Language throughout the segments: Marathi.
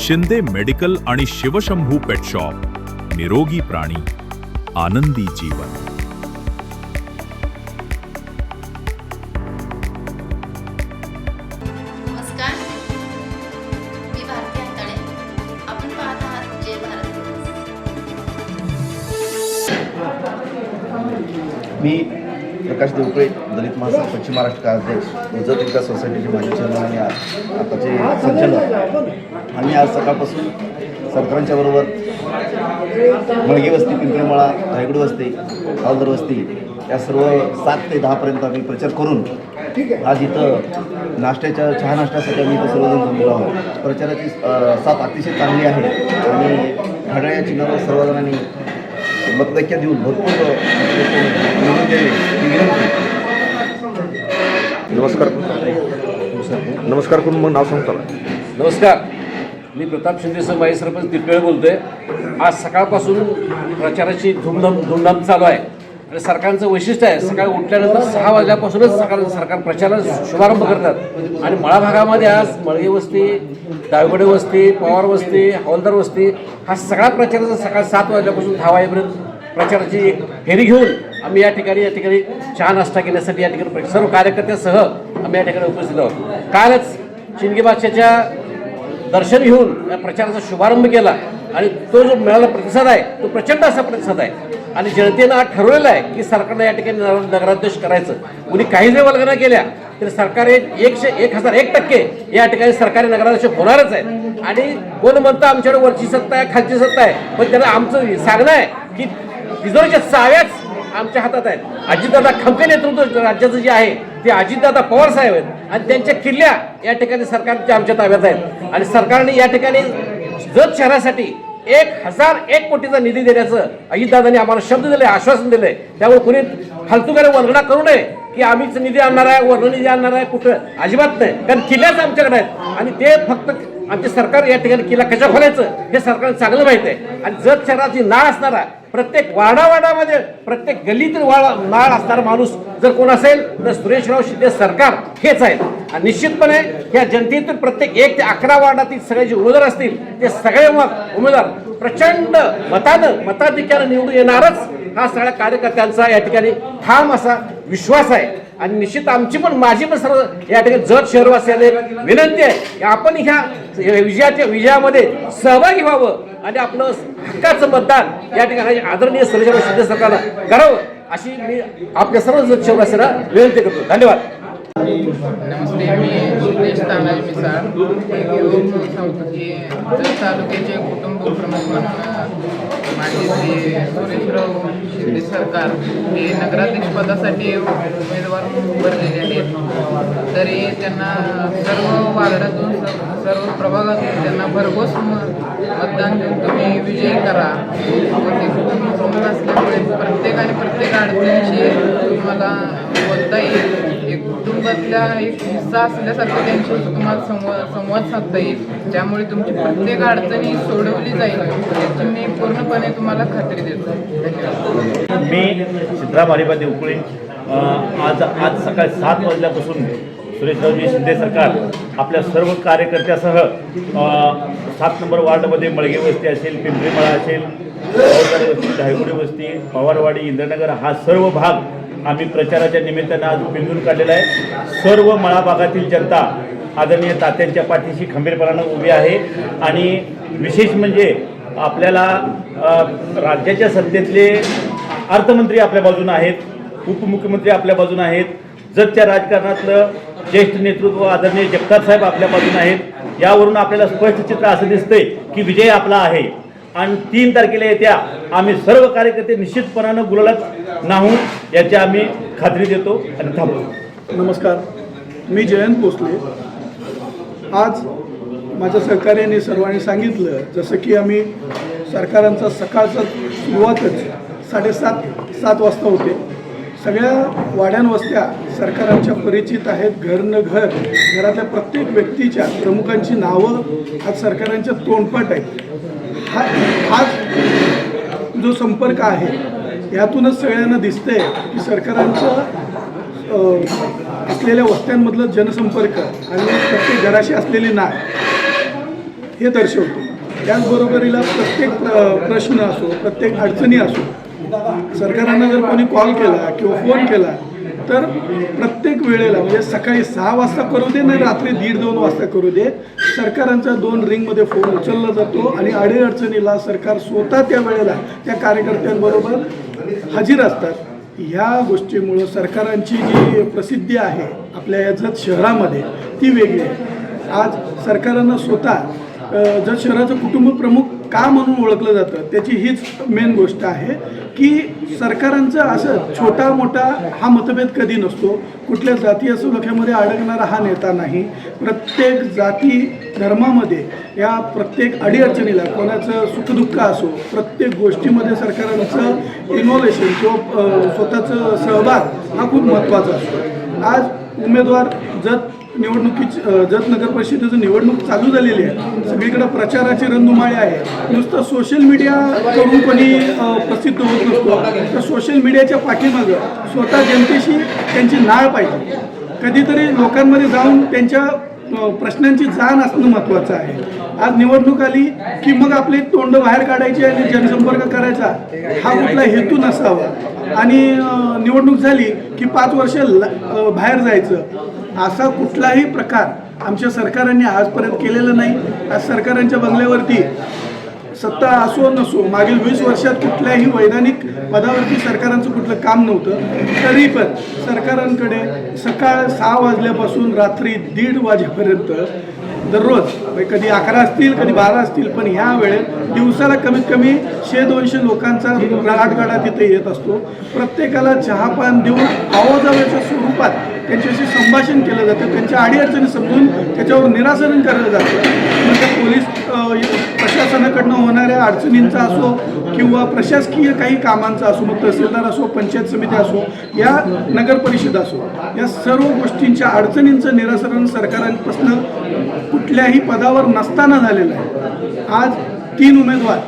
शिंदे मेडिकल आणि शिवशंभू पेट शॉप. निरोगी प्राणी आनंदी जीवन. मी प्रकाश देवकळे दलित महासंघ पश्चिम महाराष्ट्र कार्याध्यक्ष उजत विकास सोसायटीचे माजी चेअरमन आणि आताचे संचालक. आम्ही आज सकाळपासून सरकारांच्या बरोबर मळगे वस्ती पिंपरीमळा रायगड वस्ती हवालदार वस्ती या सर्व सात ते दहापर्यंत आम्ही प्रचार करून आज इथं नाश्त्याच्या चहा नाश्त्यासाठी आम्ही इथं सर्वजण जमलो आहोत. प्रचाराची साथ अतिशय चांगली आहे आणि घड्याळ्या चिन्हावर सर्वजणांनी मतदैक्य देऊन भरपूर निवडून द्यावे नमस्कार. नमस्कार करून मग नाव सांगता नमस्कार. मी प्रताप शिंदेसह माजी सरपंच तिरपेळ बोलतोय. आज सकाळपासून प्रचाराची धूमधाम धूमधाम चालू आहे. आणि सरकारचं वैशिष्ट्य आहे सकाळी उठल्यानंतर सहा वाजल्यापासूनच सकाळ सरकार प्रचाराला शुभारंभ करतात. आणि मळा भागामध्ये आज मळगे वस्ती दावगडे वस्ती पवार वस्ती हवलदार वस्ती हा सगळा प्रचाराचा सकाळ सात वाजल्यापासून दहा वाजेपर्यंत प्रचाराची एक फेरी घेऊन आम्ही या ठिकाणी या ठिकाणी चहा नाश्ता घेण्यासाठी या ठिकाणी सर्व कार्यकर्त्यासह आम्ही या ठिकाणी उपस्थित आहोत. कालच शिंदगी बादशाच्या दर्शन घेऊन या प्रचाराचा शुभारंभ केला आणि तो जो मिळाला प्रतिसाद आहे तो प्रचंड असा प्रतिसाद आहे. आणि जनतेनं आज ठरवलेलं आहे की सरकारनं या ठिकाणी नगराध्यक्ष करायचं. कुणी काही जरी वल्गना केल्या तरी सरकार एक एकशे एक हजार एक टक्के या ठिकाणी सरकारी नगराध्यक्ष होणारच आहे आणि कोण म्हणतं आमच्याकडे वरची सत्ता आहे खालची सत्ता आहे पण त्याला आमचं सांगणं आहे की तिजोरीच्या चाव्याच आमच्या हातात आहेत. अजितदादा खमके नेतृत्व राज्याचं जे आहे ते अजितदादा पवार साहेब आहेत. आणि त्यांच्या किल्ल्या या ठिकाणी सरकारच्या आमच्या ताब्यात आहेत. आणि सरकारने या ठिकाणी जत शहरासाठी एक हजार एक कोटीचा निधी देण्याचं अजितदादांनी आम्हाला शब्द दिले आश्वासन दिले. त्यामुळे कुणी फालतूकडे वर्णना करू नये की आम्हीच निधी आणणार आहे वर्ण निधी आणणार आहे कुठं? अजिबात नाही. कारण किल्ल्याच आमच्याकडे आहेत. आणि ते फक्त आणि ते सरकार या ठिकाणी किल्ला कशा खोलायचं हे सरकारला चांगलं माहीत आहे. आणि जत शहराची नाळ असणारा प्रत्येक वाडावाडामध्ये प्रत्येक गल्लीतील वाडा नाळ असणारा माणूस जर कोण असेल तर सुरेशराव शिंदे सरकार हेच आहे. आणि निश्चितपणे या जनतेतील प्रत्येक एक ते अकरा वार्डातील सगळे जे उमेदवार असतील ते सगळे मग उमेदवार प्रचंड मतानं मताधिकार निवडून येणारच हा सगळ्या कार्यकर्त्यांचा या ठिकाणी ठाम असा विश्वास आहे. आणि निश्चित आमची पण माझी पण सर्व या ठिकाणी जत शहरवासियाने विनंती आहे की आपण ह्या विजयाच्या विजयामध्ये सहभागी व्हावं आणि आपलं हक्काचं मतदान या ठिकाणी आदरणीय सुरेशराव सिद्ध सरकारला करावं अशी मी आपल्या सर्व जत शहरवासियांना विनंती करतो. धन्यवाद. नमस्ते मी सुदेश तानाजी मिसाळ. घेऊन सांगतो की तालुक्याचे कुटुंब प्रमुख म्हणून माझे जे सुरेशराव शिंदे सरकार हे नगराध्यक्ष पदासाठी उमेदवार उभारलेले आहेत. तरी त्यांना सर्व वार्डातून सर्व प्रभागातून त्यांना भरघोस मतदान देऊन तुम्ही विजयी करा. व असल्यामुळे प्रत्येकाने प्रत्येक अडचणीशी तुम्हाला बोलता येईल. एक कुटुंबातला एक हिस्सा असल्यासारखं त्यांच्याशी तुम्हाला संवाद संवाद साधता येईल. त्यामुळे तुमची प्रत्येक अडचणी सोडवली जाईल याची मी पूर्णपणे तुम्हाला खात्री देतो. धन्यवाद. मी सिद्धराम हरिबा देवकुळे आज आज सकाळी सात वाजल्यापासून सुरेशरावजी शिंदे सरकार आपल्या सर्व कार्यकर्त्यासह सात नंबर वार्डमध्ये मळगे वस्ती असेल पिंपरीमळा असेल वस्ती धायगुडी वस्ती पवारवाडी इंद्रनगर हा सर्व भाग आम्ही प्रचाराच्या निमित्तानं आज पिंजून काढलेला आहे. सर्व मळा भागातील जनता आदरणीय तात्यांच्या पाठीशी खंबीरपणानं उभी आहे. आणि विशेष म्हणजे आपल्याला राज्याच्या सत्तेतले अर्थमंत्री आपल्या बाजूनं आहेत उपमुख्यमंत्री आपल्या बाजूनं आहेत. जगच्या राजकारणातलं ज्येष्ठ नेतृत्व आदरणीय जगताप साहेब आपल्या बाजूने आहेत. यावरून आपल्याला स्पष्ट चित्र असं दिसतंय की विजय आपला आहे. आणि तीन तारखेला येत्या आम्ही सर्व कार्यकर्ते निश्चितपणानं गुलालात नाहू याची आम्ही खात्री देतो आणि थांबतो नमस्कार. मी जयंत भोसले. आज माझ्या सहकार्याने सर्वांनी सांगितलं जसं की आम्ही सरकारांचा सकाळचा सुरुवातच साडेसात सात वाजता होते. सगळ्या वाड्यान वस्त्या सरकारांच्या परिचित आहेत घर न घर घरातल्या प्रत्येक व्यक्तीच्या प्रमुखांची नावं आज सरकारांच्या तोंडपाठ आहेत. हा हाच जो संपर्क आहे यातूनच सगळ्यांना दिसतंय की सरकारांचं असलेल्या वस्त्यांमधलं जनसंपर्क आणि प्रत्येक घराशी असलेली नाळ हे दर्शवतो. त्याचबरोबरीला प्रत्येक प्रश्न असो प्रत्येक अडचणी असो सरकारांना जर कोणी कॉल केला किंवा फोन केला तर प्रत्येक वेळेला म्हणजे सकाळी सहा वाजता करू दे नाही रात्री दीड दोन वाजता करू दे सरकारांचा दोन रिंगमध्ये फोन उचलला जातो आणि अडीअडचणीला सरकार स्वतः त्या वेळेला त्या कार्यकर्त्यांबरोबर हजीर असतात. ह्या गोष्टीमुळं सरकारांची जी प्रसिद्धी आहे आपल्या या जत शहरामध्ये ती वेगळी आहे. आज सरकारांना स्वतः जत शहराचं कुटुंब प्रमुख का म्हणून ओळखलं जातं? त्याची हीच मेन गोष्ट आहे की सरकारांचं असं छोटा मोठा हा मतभेद कधी नसतो. कुठल्या जाती असुलख्यामध्ये अडकणारा हा नेता नाही. प्रत्येक जाती धर्मामध्ये या प्रत्येक अडीअडचणीला कोणाचं सुखदुःख असो प्रत्येक गोष्टीमध्ये सरकारांचं इन्व्हॉल्वेशन किंवा स्वतःचं सहभाग हा खूप महत्त्वाचा असतो. आज उमेदवार जर निवडणुकीची जत नगर परिषदेचं निवडणूक चालू झालेली आहे. सगळीकडे प्रचाराची रणधुमाळी आहे. नुसतं सोशल मीडिया करून कोणी प्रसिद्ध होत नसतो. तर सोशल मीडियाच्या पाठीमागं स्वतः जनतेशी त्यांची नाळ पाहिजे. कधीतरी लोकांमध्ये जाऊन त्यांच्या प्रश्नांची जाण असणं महत्त्वाचं आहे. आज निवडणूक आली की मग आपले तोंड बाहेर काढायची आणि जनसंपर्क करायचा हा कुठला हेतू नसावा. आणि निवडणूक झाली की पाच वर्ष बाहेर जायचं. असा कुठलाही प्रकार आमच्या सरकारांनी आजपर्यंत केलेला नाही. आज सरकारांच्या बंगल्यावरती सत्ता असो नसो मागील वीस वर्षात कुठल्याही वैधानिक पदावरती सरकारांचं कुठलं काम नव्हतं. तरी पण सरकारांकडे सकाळ सहा वाजल्यापासून रात्री दीड वाजेपर्यंत दररोज. म्हणजे कधी अकरा असतील कधी बारा असतील पण ह्या वेळेत दिवसाला कमीत कमी शे दोनशे लोकांचा राटगाडा तिथे येत असतो. प्रत्येकाला चहापान देऊन आवाजाव्याच्या स्वरूपात त्यांच्याशी संभाषण केलं जातं. त्यांच्या अडीअडचणी समजून त्याच्यावर निरासरण केलं जातं. मग त्या पोलीस प्रशासनाकडनं होणाऱ्या अडचणींचा असो किंवा प्रशासकीय काही कामांचा असो मग तहसीलदार असो पंचायत समिती असो या नगर परिषद असो या सर्व गोष्टींच्या अडचणींचं निरासरण सरकारांपासून कुठल्याही पदावर नसताना झालेलं आहे. आज तीन उमेदवार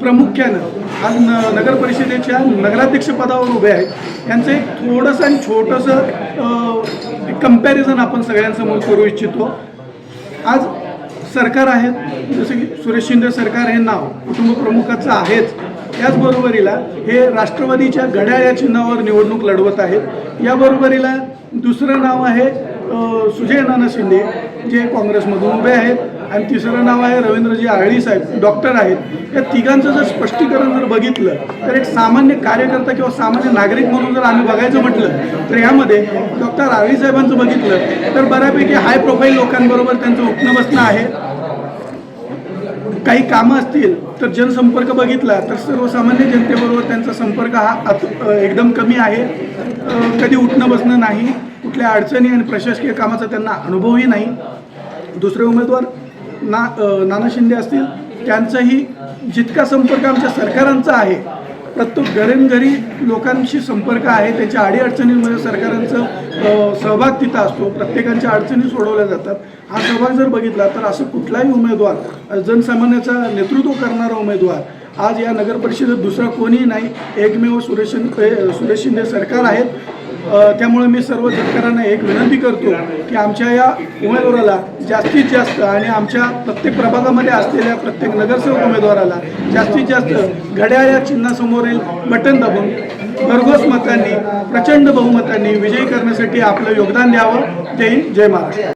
प्रामुख्यानं आज न नगर परिषदेच्या नगराध्यक्ष पदावर उभे आहेत. यांचं एक थोडंसं आणि छोटंसं कंपॅरिझन आपण सगळ्यांसमोर करू इच्छितो. आज सरकार आहेत जसं की सुरेश शिंदे सरकार हे नाव कुटुंबप्रमुखाचं आहेच. त्याचबरोबरीला हे राष्ट्रवादीच्या घड्याळ या चिन्हावर निवडणूक लढवत आहेत. याबरोबरीला दुसरं नाव आहे सुजय नाना शिंदे जे काँग्रेसमधून उभे आहेत. आणि तिसरं नाव आहे रवींद्रजी आळी साहेब डॉक्टर आहेत. या तिघांचं जर स्पष्टीकरण जर बघितलं तर एक सामान्य कार्यकर्ता किंवा सामान्य नागरिक म्हणून जर आम्ही बघायचं म्हटलं तर यामध्ये डॉक्टर आळी साहेबांचं बघितलं तर बऱ्यापैकी हाय प्रोफाईल लोकांबरोबर त्यांचं उठणं बसणं आहे. काही कामं असतील तर जनसंपर्क बघितला तर सर्वसामान्य जनतेबरोबर त्यांचा संपर्क हा अत- एकदम कमी आहे. कधी उठणं बसणं नाही कुठल्या अडचणी आणि प्रशासकीय कामाचा त्यांना अनुभवही नाही. दुसरे उमेदवार ना नाना शिंदे असतील त्यांचाही जितका संपर्क आमच्या सरकारांचा आहे प्रत्येक घरी लोकांशी संपर्क आहे त्यांच्या अडीअडचणींमध्ये सरकारांचं सहभाग तिथं असतो प्रत्येकांच्या अडचणी सोडवल्या जातात. हा सहभाग जर बघितला तर असं कुठलाही उमेदवार जनसामान्याचा नेतृत्व करणारा उमेदवार आज या नगर परिषदेत दुसरा कोणीही नाही. एकमेव सुरेश सुरेश शिंदे सरकार आहेत. त्यामुळे मी सर्व शेतकऱ्यांना एक विनंती करतो की आमच्या या उमेदवाराला जास्तीत जास्त आणि आमच्या प्रत्येक प्रभागामध्ये असलेल्या प्रत्येक नगरसेवक उमेदवाराला जास्तीत जास्त घड्याळ या चिन्हासमोरील बटन दाबून भरघोस मतांनी प्रचंड बहुमतांनी विजयी करण्यासाठी आपलं योगदान द्यावं. ते जय महाराष्ट्र.